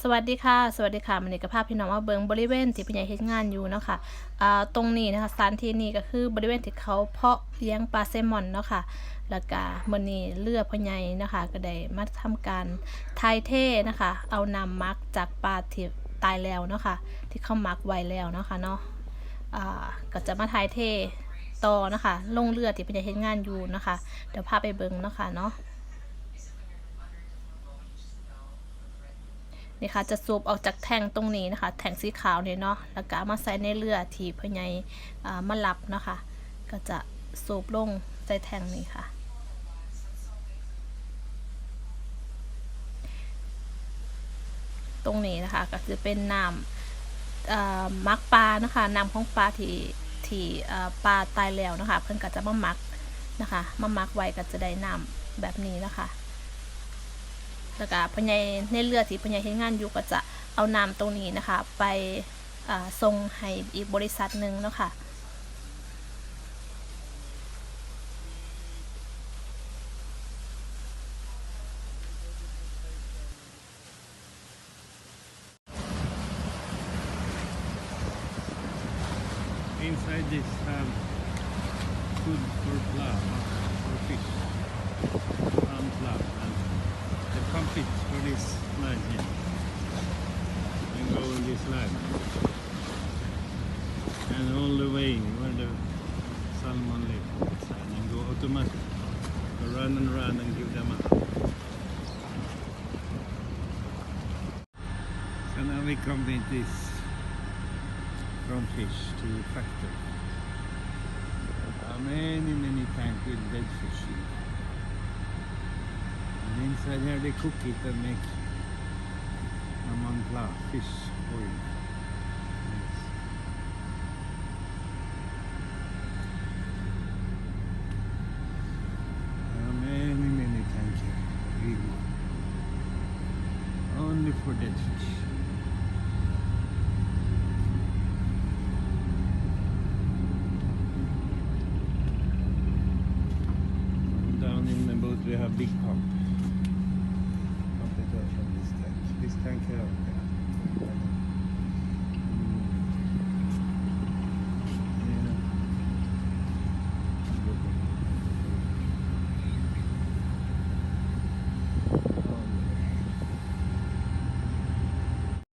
สวัสดีค่ะ สวัสดีค่ะมันนี้กับภาพพี่น้องว่าเบิงบริเวณที่พี่ใหญ่เฮ็ดงานอยู่เนาะค่ะอ่าตรงนี้นะคะสถานที่นี้ก็คือบริเวณที่เขาเพาะเลี้ยงปลาแซลมอนเนาะค่ะแล้วก็มื้อนี้เรือพ่อใหญ่นะคะก็ได้มาทำการทายเทนะคะ เอาน้ำมักจากปลาที่ตายแล้วเนาะค่ะที่เขามักไว้แล้วเนาะค่ะเนาะอ่าก็จะมาทายเทต่อนะคะลงเรือที่พี่ใหญ่เฮ็ดงานอยู่นะคะเดี๋ยวพาไปเบิงเนาะค่ะเนาะ นี่ค่ะจะสูบออกจากแทงตรงนี้นะคะ แทงสีขาวเนี่ยเนาะแล้วก็มาใส่ในเรือที่พ่อใหญ่อ่ามารับเนาะคะก็จะสูบลงใส่แทงนี้ค่ะ ตรงนี้นะคะก็คือเป็นน้ำมักปลานะคะน้ำของปลาที่ที่ปลาตายแล้วนะคะ เพิ่นก็จะมามักนะคะมามักไว้ก็จะได้น้ำแบบนี้นะคะ แล้วก็พญายในเรือที่พญายเฮ็ดงานอยู่ก็จะเอาน้ำตรงนี้นะคะ ไปส่งให้อีกบริษัทหนึ่งเนาะค่ะ the it for this line here. And go in this line. And all the way where the salmon live and go automatic. Run and run and give them up. So now we come with this from fish to factory. There many, many tanks with dead fish inside here they cook it and make amangla, fish oil. Are uh, many, many. Big one. Only for dead. Down in the boat we have big pump. Please thank her.